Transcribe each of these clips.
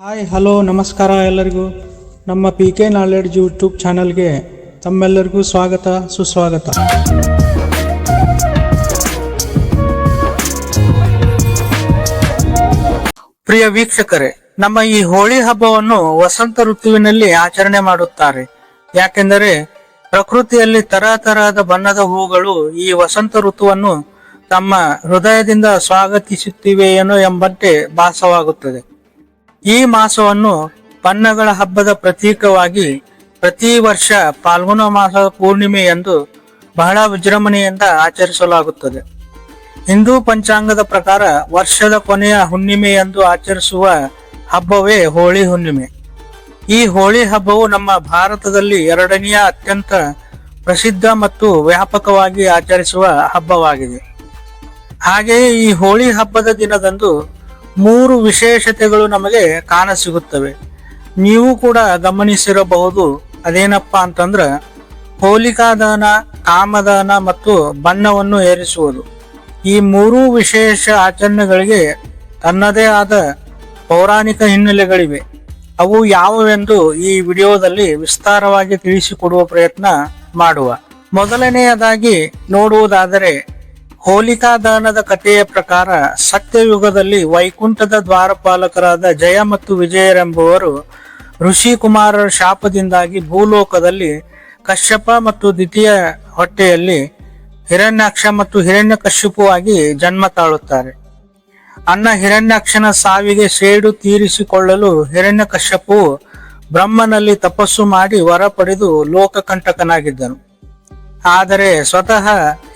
Hi, hello, ನಮಸ್ಕಾರ ಎಲ್ಲರಿಗೂ. ನಮ್ಮ ಪಿ ಕೆ ನಾಲೆಡ್ಜ್ ಯೂಟ್ಯೂಬ್ ಚಾನಲ್ಗೆ ತಮ್ಮೆಲ್ಲರಿಗೂ ಸ್ವಾಗತ, ಸುಸ್ವಾಗತ. ಪ್ರಿಯ ವೀಕ್ಷಕರೇ, ನಮ್ಮ ಈ ಹೋಳಿ ಹಬ್ಬವನ್ನು ವಸಂತ ಋತುವಿನಲ್ಲಿ ಆಚರಣೆ ಮಾಡುತ್ತಾರೆ. ಯಾಕೆಂದರೆ ಪ್ರಕೃತಿಯಲ್ಲಿ ತರ ತರಹದ ಬಣ್ಣದ ಹೂಗಳು ಈ ವಸಂತ ಋತುವನ್ನು ತಮ್ಮ ಹೃದಯದಿಂದ ಸ್ವಾಗತಿಸುತ್ತಿವೆಯೇನೋ ಎಂಬಂತೆ ಭಾಸವಾಗುತ್ತದೆ. ಈ ಮಾಸವನ್ನು ಬಣ್ಣಗಳ ಹಬ್ಬದ ಪ್ರತೀಕವಾಗಿ ಪ್ರತಿ ವರ್ಷ ಫಾಲ್ಗುಣ ಮಾಸದ ಪೂರ್ಣಿಮೆ ಎಂದು ಬಹಳ ವಿಜೃಂಭಣೆಯಿಂದ ಆಚರಿಸಲಾಗುತ್ತದೆ. ಹಿಂದೂ ಪಂಚಾಂಗದ ಪ್ರಕಾರ ವರ್ಷದ ಕೊನೆಯ ಹುಣ್ಣಿಮೆ ಎಂದು ಆಚರಿಸುವ ಹಬ್ಬವೇ ಹೋಳಿ ಹುಣ್ಣಿಮೆ. ಈ ಹೋಳಿ ಹಬ್ಬವು ನಮ್ಮ ಭಾರತದಲ್ಲಿ ಎರಡನೆಯ ಅತ್ಯಂತ ಪ್ರಸಿದ್ಧ ಮತ್ತು ವ್ಯಾಪಕವಾಗಿ ಆಚರಿಸುವ ಹಬ್ಬವಾಗಿದೆ. ಹಾಗೆಯೇ ಈ ಹೋಳಿ ಹಬ್ಬದ ದಿನದಂದು ಮೂರು ವಿಶೇಷತೆಗಳು ನಮಗೆ ಕಾಣಸಿಗುತ್ತವೆ ನೀವು ಕೂಡ ಗಮನಿಸಿರಬಹುದು ಅದೇನಪ್ಪ ಅಂತಂದ್ರೆ ಹೋಲಿಕಾದಾನ, ಕಾಮದಾನ ಮತ್ತು ಬಣ್ಣವನ್ನು ಏರಿಸುವುದು. ಈ ಮೂರೂ ವಿಶೇಷ ಆಚರಣೆಗಳಿಗೆ ತನ್ನದೇ ಆದ ಪೌರಾಣಿಕ ಹಿನ್ನೆಲೆಗಳಿವೆ. ಅವು ಯಾವುವೆಂದು ಈ ವಿಡಿಯೋದಲ್ಲಿ ವಿಸ್ತಾರವಾಗಿ ತಿಳಿಸಿಕೊಡುವ ಪ್ರಯತ್ನ ಮಾಡುವ. ಮೊದಲನೆಯದಾಗಿ ನೋಡುವುದಾದರೆ ಹೋಲಿಕಾದಾನದ ಕಥೆಯ ಪ್ರಕಾರ ಸತ್ಯಯುಗದಲ್ಲಿ ವೈಕುಂಠದ ದ್ವಾರಪಾಲಕರಾದ ಜಯ ಮತ್ತು ವಿಜಯರೆಂಬುವರು ಋಷಿ ಕುಮಾರರ ಶಾಪದಿಂದಾಗಿ ಭೂಲೋಕದಲ್ಲಿ ಕಶ್ಯಪ ಮತ್ತು ದ್ವಿತೀಯ ಹೊಟ್ಟೆಯಲ್ಲಿ ಹಿರಣ್ಯಾಕ್ಷ ಮತ್ತು ಹಿರಣ್ಯಕಶ್ಯಪುವಾಗಿ ಜನ್ಮ ತಾಳುತ್ತಾರೆ. ಅನ್ನ ಹಿರಣ್ಯಾಕ್ಷನ ಸಾವಿಗೆ ಸೇಡು ತೀರಿಸಿಕೊಳ್ಳಲು ಹಿರಣ್ಯಕಶ್ಯಪು ಬ್ರಹ್ಮನಲ್ಲಿ ತಪಸ್ಸು ಮಾಡಿ ವರ ಪಡೆದು ಲೋಕಕಂಟಕನಾಗಿದ್ದನು. ಆದರೆ ಸ್ವತಃ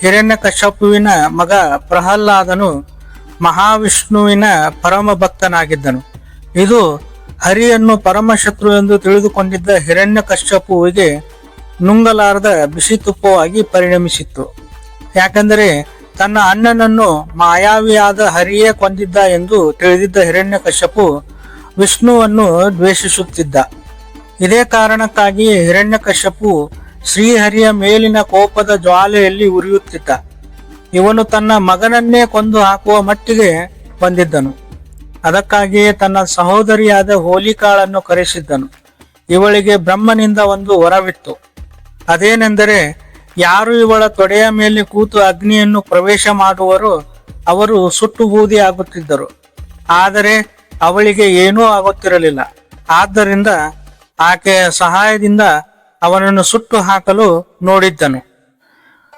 ಹಿರಣ್ಯಕಶ್ಯಪುವಿನ ಮಗ ಪ್ರಹ್ಲಾದನು ಮಹಾವಿಷ್ಣುವಿನ ಪರಮ ಭಕ್ತನಾಗಿದ್ದನು ಇದು ಹರಿಯನ್ನು ಪರಮಶತ್ರು ಎಂದು ತಿಳಿದುಕೊಂಡಿದ್ದ ಹಿರಣ್ಯಕಶ್ಯಪುವಿಗೆ ನುಂಗಲಾರದ ಬಿಸಿ ತುಪ್ಪವಾಗಿ ಪರಿಣಮಿಸಿತ್ತು. ಯಾಕಂದರೆ ತನ್ನ ಅಣ್ಣನನ್ನು ಮಾಯಾವಿಯಾದ ಹರಿಯೇ ಕೊಂದಿದ್ದ ಎಂದು ತಿಳಿದಿದ್ದ ಹಿರಣ್ಯಕಶ್ಯಪು ವಿಷ್ಣುವನ್ನು ದ್ವೇಷಿಸುತ್ತಿದ್ದ. ಇದೇ ಕಾರಣಕ್ಕಾಗಿ ಹಿರಣ್ಯಕಶ್ಯಪು ಶ್ರೀಹರಿಯ ಮೇಲಿನ ಕೋಪದ ಜ್ವಾಲೆಯಲ್ಲಿ ಉರಿಯುತ್ತಿದ್ದ. ಇವನು ತನ್ನ ಮಗನನ್ನೇ ಕೊಂದು ಹಾಕುವ ಮಟ್ಟಿಗೆ ಬಂದಿದ್ದನು. ಅದಕ್ಕಾಗಿಯೇ ತನ್ನ ಸಹೋದರಿಯಾದ ಹೋಲಿಕಾಳನ್ನು ಕರೆಸಿದ್ದನು. ಇವಳಿಗೆ ಬ್ರಹ್ಮನಿಂದ ಒಂದು ವರವಿತ್ತು. ಅದೇನೆಂದರೆ, ಯಾರು ಇವಳ ತೊಡೆಯ ಮೇಲೆ ಕೂತು ಅಗ್ನಿಯನ್ನು ಪ್ರವೇಶ ಮಾಡುವರೋ ಅವರು ಸುಟ್ಟು ಬೂದಿ ಆಗುತ್ತಿದ್ದರು. ಆದರೆ ಅವಳಿಗೆ ಏನೂ ಆಗುತ್ತಿರಲಿಲ್ಲ. ಆದ್ದರಿಂದ ಆಕೆಯ ಸಹಾಯದಿಂದ ಅವನನ್ನು ಸುಟ್ಟು ಹಾಕಲು ನೋಡಿದ್ದನು.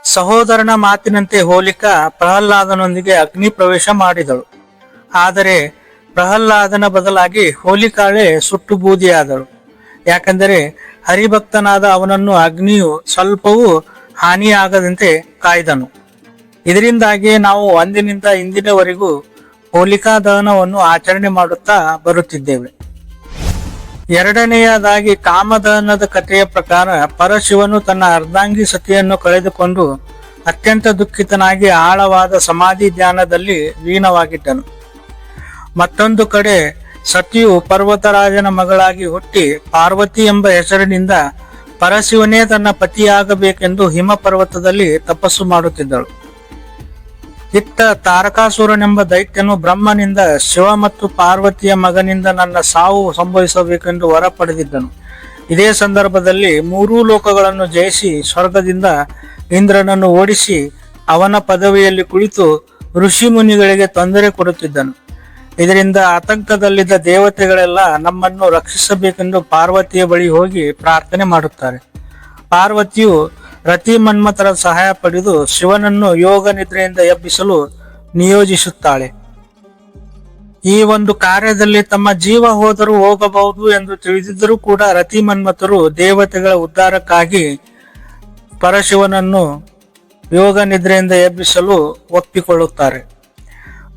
ಸಹೋದರನ ಮಾತಿನಂತೆ ಹೋಲಿಕಾ ಪ್ರಹ್ಲಾದನೊಂದಿಗೆ ಅಗ್ನಿ ಪ್ರವೇಶ ಮಾಡಿದಳು. ಆದರೆ ಪ್ರಹ್ಲಾದನ ಬದಲಾಗಿ ಹೋಲಿಕಾಳೆ ಸುಟ್ಟು ಬೂದಿಯಾದಳು. ಯಾಕೆಂದರೆ ಹರಿಭಕ್ತನಾದ ಅವನನ್ನು ಅಗ್ನಿಯು ಸ್ವಲ್ಪವೂ ಹಾನಿಯಾಗದಂತೆ ಕಾಯ್ದನು. ಇದರಿಂದಾಗಿ ನಾವು ಅಂದಿನಿಂದ ಇಂದಿನವರೆಗೂ ಹೋಲಿಕಾ ದಹನವನ್ನು ಆಚರಣೆ ಮಾಡುತ್ತಾ ಬರುತ್ತಿದ್ದೇವೆ. ಎರಡನೆಯದಾಗಿ ಕಾಮದಹನದ ಕಥೆಯ ಪ್ರಕಾರ ಪರಶಿವನು ತನ್ನ ಅರ್ಧಾಂಗಿ ಸತಿಯನ್ನು ಕಳೆದುಕೊಂಡು ಅತ್ಯಂತ ದುಃಖಿತನಾಗಿ ಆಳವಾದ ಸಮಾಧಿ ಧ್ಯಾನದಲ್ಲಿ ಲೀನವಾಗಿದ್ದನು. ಮತ್ತೊಂದು ಕಡೆ ಸತಿಯು ಪರ್ವತರಾಜನ ಮಗಳಾಗಿ ಹುಟ್ಟಿ ಪಾರ್ವತಿ ಎಂಬ ಹೆಸರಿನಿಂದ ಪರಶಿವನೇ ತನ್ನ ಪತಿಯಾಗಬೇಕೆಂದು ಹಿಮ ಪರ್ವತದಲ್ಲಿ ತಪಸ್ಸು ಮಾಡುತ್ತಿದ್ದಳು. ಇತ್ತ ತಾರಕಾಸುರನೆಂಬ ದೈತ್ಯನು ಬ್ರಹ್ಮನಿಂದ ಶಿವ ಮತ್ತು ಪಾರ್ವತಿಯ ಮಗನಿಂದ ನನ್ನ ಸಾವು ಸಂಭವಿಸಬೇಕೆಂದು ವರ ಪಡೆದಿದ್ದನು. ಇದೇ ಸಂದರ್ಭದಲ್ಲಿ ಮೂರೂ ಲೋಕಗಳನ್ನು ಜಯಿಸಿ ಸ್ವರ್ಗದಿಂದ ಇಂದ್ರನನ್ನು ಓಡಿಸಿ ಅವನ ಪದವಿಯಲ್ಲಿ ಕುಳಿತು ಋಷಿ ಮುನಿಗಳಿಗೆ ತೊಂದರೆ ಕೊಡುತ್ತಿದ್ದನು. ಇದರಿಂದ ಆತಂಕದಲ್ಲಿದ್ದ ದೇವತೆಗಳೆಲ್ಲ ನಮ್ಮನ್ನು ರಕ್ಷಿಸಬೇಕೆಂದು ಪಾರ್ವತಿಯ ಬಳಿ ಹೋಗಿ ಪ್ರಾರ್ಥನೆ ಮಾಡುತ್ತಾರೆ. ಪಾರ್ವತಿಯು ರತಿ ಮನ್ಮಥರ ಸಹಾಯ ಪಡೆದು ಶಿವನನ್ನು ಯೋಗ ನಿದ್ರೆಯಿಂದ ಎಬ್ಬಿಸಲು ನಿಯೋಜಿಸುತ್ತಾಳೆ. ಈ ಒಂದು ಕಾರ್ಯದಲ್ಲಿ ತಮ್ಮ ಜೀವ ಹೋದರೂ ಹೋಗಬಹುದು ಎಂದು ತಿಳಿದಿದ್ದರೂ ಕೂಡ ರತಿ ಮನ್ಮಥರು ದೇವತೆಗಳ ಉದ್ಧಾರಕ್ಕಾಗಿ ಪರಶಿವನನ್ನು ಯೋಗ ನಿದ್ರೆಯಿಂದ ಎಬ್ಬಿಸಲು ಒಪ್ಪಿಕೊಳ್ಳುತ್ತಾರೆ.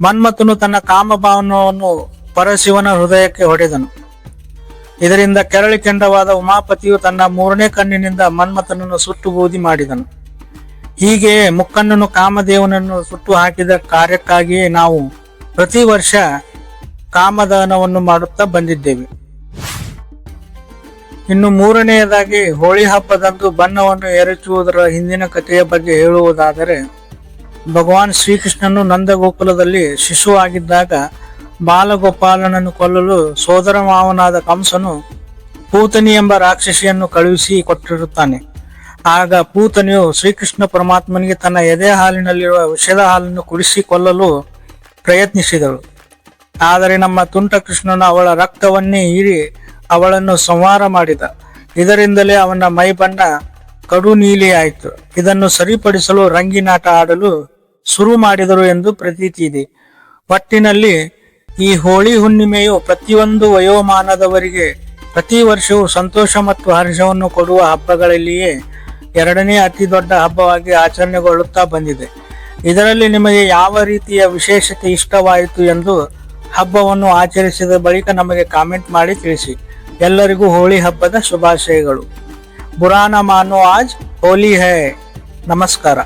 ಮನ್ಮಥನು ತನ್ನ ಕಾಮಭಾವನವನ್ನು ಪರಶಿವನ ಹೃದಯಕ್ಕೆ ಹೊಡೆದನು. ಇದರಿಂದ ಕೆರಳಿ ಕೆಂಡವಾದ ಉಮಾಪತಿಯು ತನ್ನ ಮೂರನೇ ಕಣ್ಣಿನಿಂದ ಮನ್ಮಥನನ್ನು ಸುಟ್ಟು ಬೂದಿ ಮಾಡಿದನು. ಹೀಗೆ ಮುಕ್ಕಣ್ಣನು ಕಾಮದೇವನನ್ನು ಸುಟ್ಟು ಹಾಕಿದ ಕಾರ್ಯಕ್ಕಾಗಿಯೇ ನಾವು ಪ್ರತಿ ವರ್ಷ ಕಾಮದಾನವನ್ನು ಮಾಡುತ್ತಾ ಬಂದಿದ್ದೇವೆ. ಇನ್ನು ಮೂರನೆಯದಾಗಿ ಹೋಳಿ ಹಬ್ಬದಂದು ಬಣ್ಣವನ್ನು ಎರಚುವುದರ ಹಿಂದಿನ ಕಥೆಯ ಬಗ್ಗೆ ಹೇಳುವುದಾದರೆ, ಭಗವಾನ್ ಶ್ರೀಕೃಷ್ಣನು ನಂದಗೋಕುಲದಲ್ಲಿ ಶಿಶುವಾಗಿದ್ದಾಗ ಬಾಲಗೋಪಾಲನನ್ನು ಕೊಲ್ಲಲು ಸೋದರ ಮಾವನಾದ ಕಂಸನು ಪೂತನಿ ಎಂಬ ರಾಕ್ಷಸಿಯನ್ನು ಕಳುಹಿಸಿ ಕೊಟ್ಟಿರುತ್ತಾನೆ. ಆಗ ಪೂತನಿಯು ಶ್ರೀಕೃಷ್ಣ ಪರಮಾತ್ಮನಿಗೆ ತನ್ನ ಎದೆ ಹಾಲಿನಲ್ಲಿರುವ ವಿಷದ ಹಾಲನ್ನು ಕುಡಿಸಿ ಕೊಲ್ಲಲು ಪ್ರಯತ್ನಿಸಿದಳು. ಆದರೆ ನಮ್ಮ ತುಂಟ ಕೃಷ್ಣನು ಅವಳ ರಕ್ತವನ್ನೇ ಹೀರಿ ಅವಳನ್ನು ಸಂಹಾರ ಮಾಡಿದ. ಇದರಿಂದಲೇ ಅವನ ಮೈ ಬಣ್ಣ ಕಡು ನೀಲಿಯಾಯಿತು ಇದನ್ನು ಸರಿಪಡಿಸಲು ರಂಗಿನಾಟ ಆಡಲು ಶುರು ಮಾಡಿದರು ಎಂದು ಪ್ರತೀತಿ ಇದೆ. ಒಟ್ಟಿನಲ್ಲಿ ಈ ಹೋಳಿ ಹುಣ್ಣಿಮೆಯು ಪ್ರತಿಯೊಂದು ವಯೋಮಾನದವರಿಗೆ ಪ್ರತಿ ವರ್ಷವೂ ಸಂತೋಷ ಮತ್ತು ಹರ್ಷವನ್ನು ಕೊಡುವ ಹಬ್ಬಗಳಲ್ಲಿಯೇ ಎರಡನೇ ಅತಿ ದೊಡ್ಡ ಹಬ್ಬವಾಗಿ ಆಚರಣೆಗೊಳ್ಳುತ್ತಾ ಬಂದಿದೆ. ಇದರಲ್ಲಿ ನಿಮಗೆ ಯಾವ ರೀತಿಯ ವಿಶೇಷತೆ ಇಷ್ಟವಾಯಿತು ಎಂದು ಹಬ್ಬವನ್ನು ಆಚರಿಸಿದ ಬಳಿಕ ನಮಗೆ ಕಾಮೆಂಟ್ ಮಾಡಿ ತಿಳಿಸಿ. ಎಲ್ಲರಿಗೂ ಹೋಳಿ ಹಬ್ಬದ ಶುಭಾಶಯಗಳು. ಬುರಾನ ಮಾನೋ ಆಜ್ ಹೋಲಿ ಹೇ. ನಮಸ್ಕಾರ.